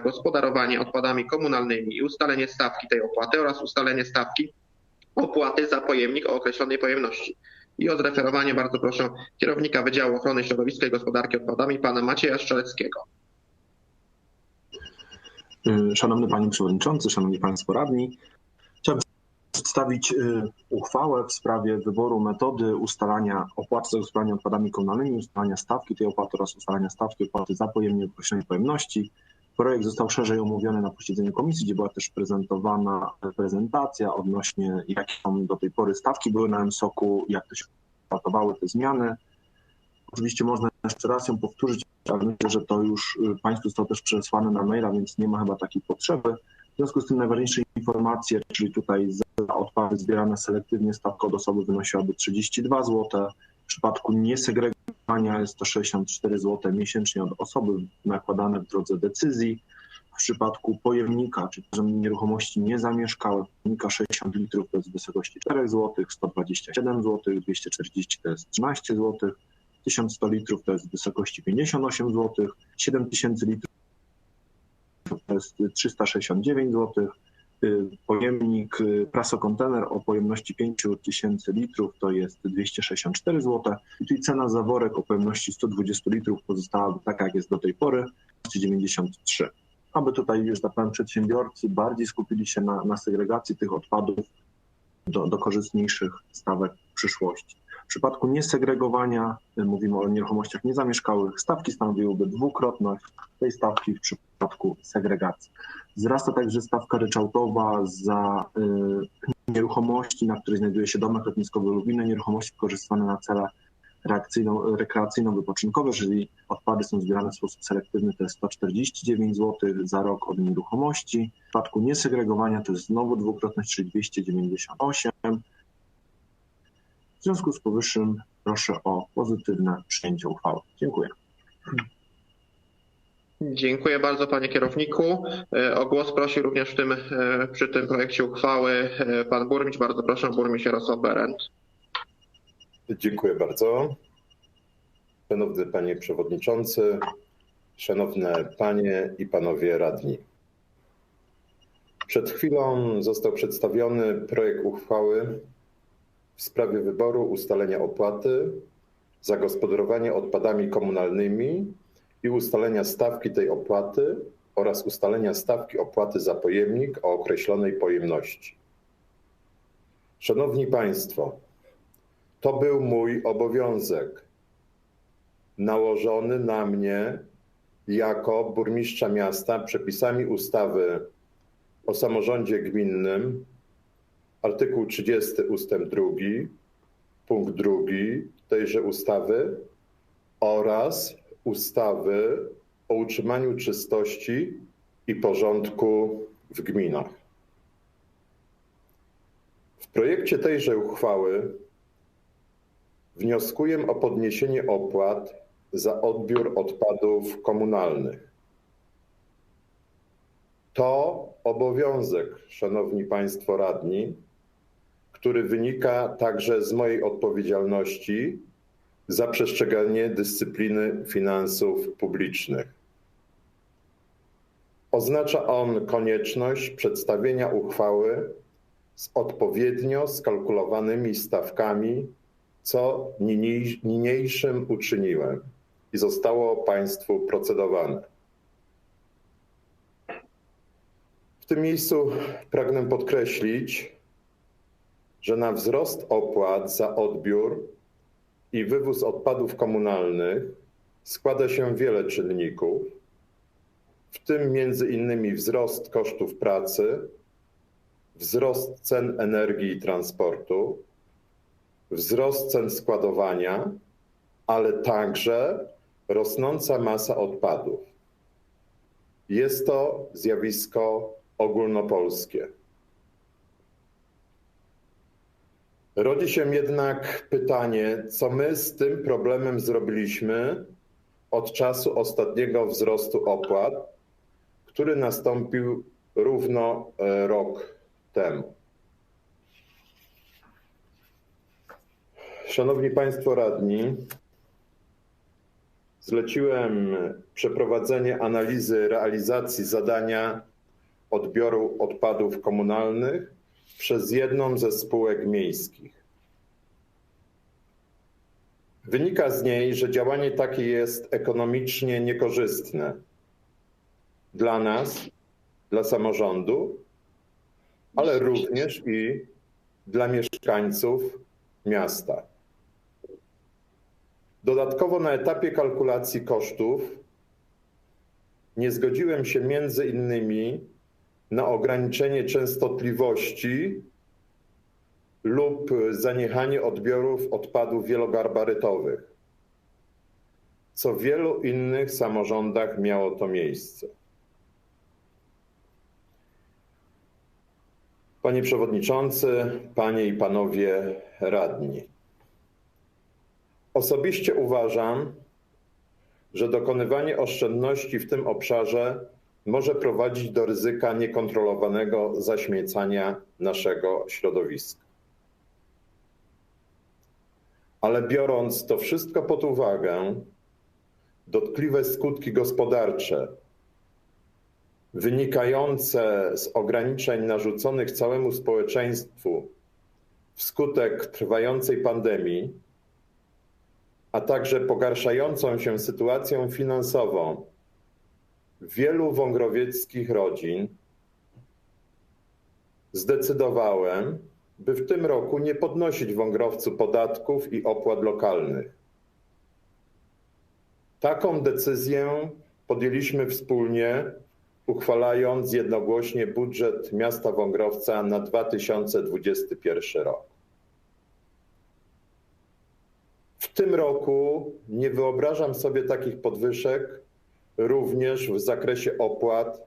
gospodarowanie odpadami komunalnymi i ustalenie stawki tej opłaty oraz ustalenie stawki opłaty za pojemnik o określonej pojemności. I o zreferowanie bardzo proszę kierownika Wydziału Ochrony Środowiska i Gospodarki Odpadami, pana Macieja Szczeleckiego. Y, Szanowny Panie Przewodniczący, Szanowni Państwo Radni, chciałbym przedstawić y, uchwałę w sprawie wyboru metody ustalania opłaty za gospodarowanie odpadami komunalnymi, ustalania stawki tej opłaty oraz ustalania stawki opłaty za pojemnik określonej pojemności. Projekt został szerzej omówiony na posiedzeniu komisji, gdzie była też prezentowana prezentacja odnośnie jakie tam do tej pory stawki były na MSOK-u, jak to się kształtowały te zmiany. Oczywiście można jeszcze raz ją powtórzyć, ale myślę, że to już y, Państwu zostało też przesłane na maila, więc nie ma chyba takiej potrzeby. W związku z tym najważniejsze informacje, czyli tutaj za odpady zbierane selektywnie stawka od osoby wynosiłaby 32 zł. W przypadku niesegregowania jest to 64 zł miesięcznie od osoby nakładane w drodze decyzji. W przypadku pojemnika, czyli nieruchomości niezamieszkałe, pojemnika 60 litrów to jest w wysokości 4 zł, 127 zł, 240 to jest 13 zł, 1100 litrów to jest w wysokości 58 zł, 7000 litrów to jest 369 zł, pojemnik y, prasokontener o pojemności 5000 litrów to jest 264 zł, czyli cena za worek o pojemności 120 litrów pozostała taka, jak jest do tej pory, 93. Aby tutaj, że tak powiem, przedsiębiorcy bardziej skupili się na, na segregacji tych odpadów do, do korzystniejszych stawek w przyszłości. W przypadku niesegregowania, y, mówimy o nieruchomościach niezamieszkałych, stawki stanowiłyby dwukrotność tej stawki w przypadku segregacji. Wzrasta także stawka ryczałtowa za y, nieruchomości, na której znajduje się domek lotniskowy lub inne nieruchomości wykorzystywane na cele rekreacyjno-wypoczynkowe, jeżeli odpady są zbierane w sposób selektywny, to jest 149 zł za rok od nieruchomości. W przypadku niesegregowania to jest znowu dwukrotność, czyli 298. W związku z powyższym proszę o pozytywne przyjęcie uchwały. Dziękuję. Dziękuję bardzo panie kierowniku. E, O głos prosi również w tym, e, przy tym projekcie uchwały e, pan burmistrz. Bardzo proszę burmistrz Jarosław Berend. Dziękuję bardzo. Szanowny Panie Przewodniczący, Szanowne Panie i Panowie Radni. Przed chwilą został przedstawiony projekt uchwały w sprawie wyboru ustalenia opłaty za gospodarowanie odpadami komunalnymi i ustalenia stawki tej opłaty oraz ustalenia stawki opłaty za pojemnik o określonej pojemności. Szanowni Państwo, to był mój obowiązek nałożony na mnie jako burmistrza miasta przepisami ustawy o samorządzie gminnym, artykuł 30 ustęp 2, punkt 2 tejże ustawy oraz ustawy o utrzymaniu czystości i porządku w gminach. W projekcie tejże uchwały wnioskuję o podniesienie opłat za odbiór odpadów komunalnych. To obowiązek, Szanowni Państwo Radni, który wynika także z mojej odpowiedzialności za przestrzeganie dyscypliny finansów publicznych. Oznacza on konieczność przedstawienia uchwały z odpowiednio skalkulowanymi stawkami, co niniejszym uczyniłem i zostało Państwu procedowane. W tym miejscu pragnę podkreślić, że na wzrost opłat za odbiór i wywóz odpadów komunalnych składa się wiele czynników, w tym między innymi wzrost kosztów pracy, wzrost cen energii i transportu, wzrost cen składowania, ale także rosnąca masa odpadów. Jest to zjawisko ogólnopolskie. Rodzi się jednak pytanie, co my z tym problemem zrobiliśmy od czasu ostatniego wzrostu opłat, który nastąpił równo e, rok temu. Szanowni Państwo Radni, zleciłem przeprowadzenie analizy realizacji zadania odbioru odpadów komunalnych przez jedną ze spółek miejskich. Wynika z niej, że działanie takie jest ekonomicznie niekorzystne dla nas, dla samorządu, ale również i dla mieszkańców miasta. Dodatkowo na etapie kalkulacji kosztów nie zgodziłem się między innymi na ograniczenie częstotliwości lub zaniechanie odbiorów odpadów wielogabarytowych, co w wielu innych samorządach miało to miejsce. Panie Przewodniczący, Panie i Panowie Radni. Osobiście uważam, że dokonywanie oszczędności w tym obszarze może prowadzić do ryzyka niekontrolowanego zaśmiecania naszego środowiska. Ale biorąc to wszystko pod uwagę, dotkliwe skutki gospodarcze wynikające z ograniczeń narzuconych całemu społeczeństwu wskutek trwającej pandemii, a także pogarszającą się sytuacją finansową wielu wągrowieckich rodzin, zdecydowałem, by w tym roku nie podnosić wągrowcu podatków i opłat lokalnych. Taką decyzję podjęliśmy wspólnie uchwalając jednogłośnie budżet miasta Wągrowca na 2021 rok. W tym roku nie wyobrażam sobie takich podwyżek również w zakresie opłat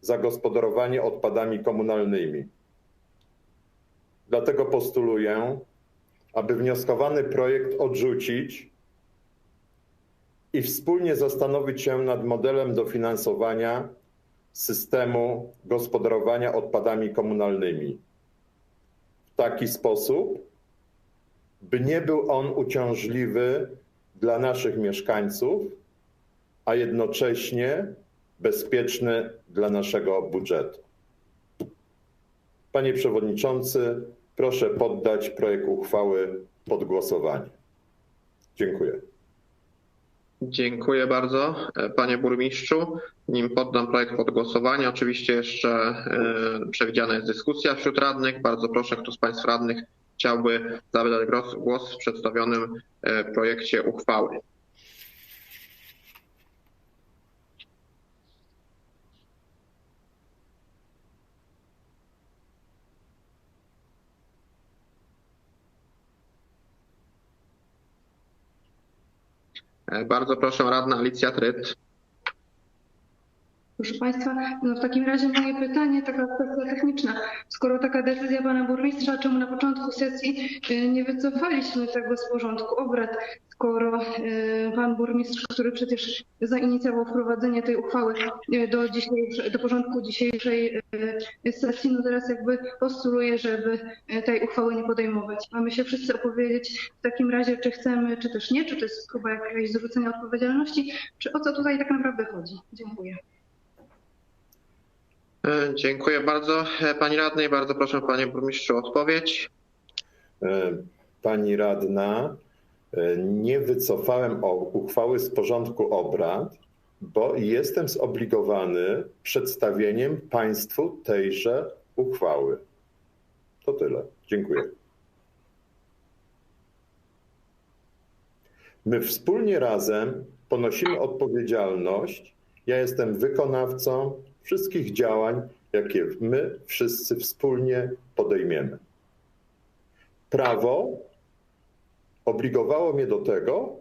za gospodarowanie odpadami komunalnymi. Dlatego postuluję, aby wnioskowany projekt odrzucić i wspólnie zastanowić się nad modelem dofinansowania systemu gospodarowania odpadami komunalnymi w taki sposób, by nie był on uciążliwy dla naszych mieszkańców, a jednocześnie bezpieczny dla naszego budżetu. Panie Przewodniczący, proszę poddać projekt uchwały pod głosowanie. Dziękuję. Dziękuję bardzo, e, panie burmistrzu. Nim poddam projekt pod głosowanie, oczywiście jeszcze e, przewidziana jest dyskusja wśród radnych. Bardzo proszę, kto z państw radnych chciałby zabrać głos w przedstawionym e, projekcie uchwały. Bardzo proszę radna Alicja Tryt. Proszę Państwa, no w takim razie moje pytanie, taka kwestia techniczna. Skoro taka decyzja Pana Burmistrza, czemu na początku sesji y, nie wycofaliśmy tego z porządku obrad, skoro y, Pan Burmistrz, który przecież zainicjował wprowadzenie tej uchwały y, do, do porządku dzisiejszej sesji, no teraz jakby postuluje, żeby tej uchwały nie podejmować. Mamy się wszyscy opowiedzieć w takim razie, czy chcemy, czy też nie, czy to jest próba jakiegoś zrzucenia odpowiedzialności, czy o co tutaj tak naprawdę chodzi. Dziękuję. E, dziękuję bardzo e, pani radnej. Bardzo proszę panie burmistrzu o odpowiedź. E, pani radna, nie wycofałem uchwały z porządku obrad, bo jestem zobligowany przedstawieniem państwu tejże uchwały. To tyle. Dziękuję. My wspólnie razem ponosimy odpowiedzialność. Ja jestem wykonawcą, wszystkich działań, jakie my wszyscy wspólnie podejmiemy. Prawo obligowało mnie do tego,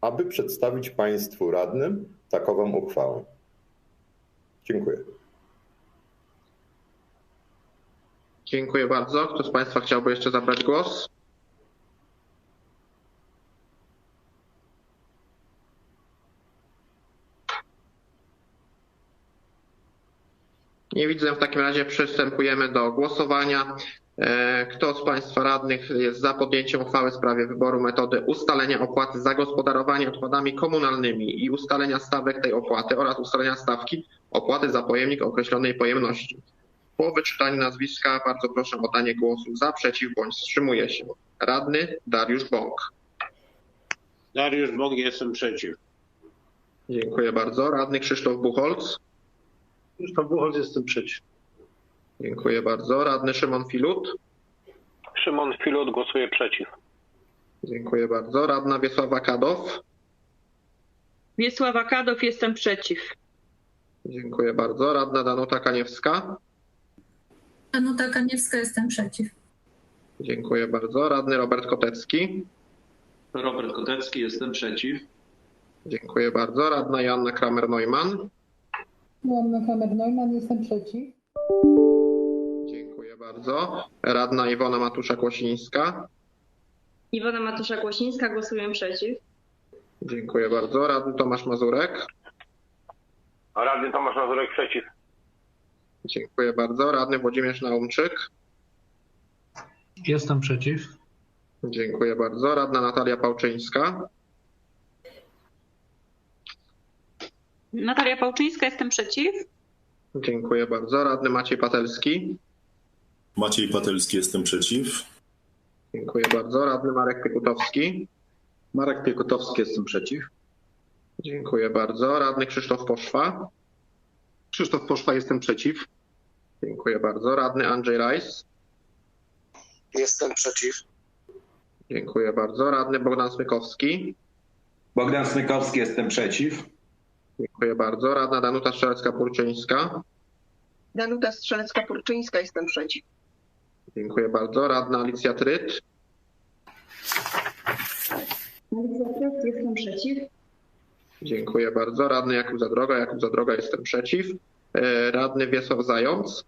aby przedstawić Państwu radnym takową uchwałę. Dziękuję. Dziękuję bardzo. Kto z Państwa chciałby jeszcze zabrać głos? Nie widzę. W takim razie przystępujemy do głosowania. E, Kto z Państwa radnych jest za podjęciem uchwały w sprawie wyboru metody ustalenia opłaty za gospodarowanie odpadami komunalnymi i ustalenia stawek tej opłaty oraz ustalenia stawki opłaty za pojemnik określonej pojemności? Po wyczytaniu nazwiska bardzo proszę o danie głosu za, przeciw bądź wstrzymuje się. Radny Dariusz Bąk. Dariusz Bąk, jestem przeciw. Dziękuję bardzo. Radny Krzysztof Buchholz. Krzysztof Buchholz, jestem przeciw. Dziękuję bardzo. Radny Szymon Filut. Szymon Filut głosuje przeciw. Dziękuję bardzo. Radna Wiesława Kadow. Wiesława Kadow, jestem przeciw. Dziękuję bardzo. Radna Danuta Kaniewska. Danuta Kaniewska, jestem przeciw. Dziękuję bardzo. Radny Robert Kotecki. Robert Kotecki, jestem przeciw. Dziękuję bardzo. Radna Joanna Kramer-Neumann. Joanna Kramer-Neumann, jestem przeciw. Dziękuję bardzo. Radna Iwona Matuszak-Łosińska. Iwona Matuszak-Łosińska, głosuję przeciw. Dziękuję bardzo. Radny Tomasz Mazurek. Radny Tomasz Mazurek przeciw. Dziękuję bardzo. Radny Włodzimierz Naumczyk. Jestem przeciw. Dziękuję bardzo. Radna Natalia Pałczyńska. Natalia Pałczyńska, jestem przeciw. Dziękuję bardzo. Radny Maciej Patelski. Maciej Patelski, jestem przeciw. Dziękuję bardzo. Radny Marek Piekutowski. Marek Piekutowski, jestem przeciw. Dziękuję bardzo. Radny Krzysztof Poszwa. Krzysztof Poszwa, jestem przeciw. Dziękuję bardzo. Radny Andrzej Rajs. Jestem przeciw. Dziękuję bardzo. Radny Bogdan Smykowski. Bogdan Smykowski, jestem przeciw. Dziękuję bardzo. Radna Danuta Strzelecka-Purczyńska. Danuta Strzelecka-Purczyńska, jestem przeciw. Dziękuję bardzo. Radna Alicja Tryt. Alicja Kret, jestem przeciw. Dziękuję bardzo. Radny Jakub Zadroga. Jakub Zadroga, jestem przeciw. E, Radny Wiesław Zając.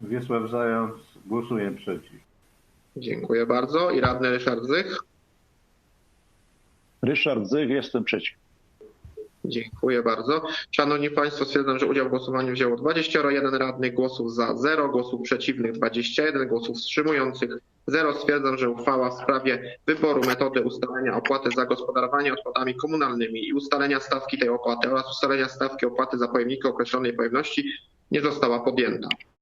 Wiesław Zając, głosuję przeciw. Dziękuję bardzo. I radny Ryszard Zych. Ryszard Zych, jestem przeciw. Dziękuję bardzo. Szanowni Państwo, stwierdzam, że udział w głosowaniu wzięło 21 radnych, głosów za 0, głosów przeciwnych 21, głosów wstrzymujących 0. Stwierdzam, że uchwała w sprawie wyboru metody ustalenia opłaty za gospodarowanie odpadami komunalnymi i ustalenia stawki tej opłaty oraz ustalenia stawki opłaty za pojemniki określonej pojemności nie została podjęta.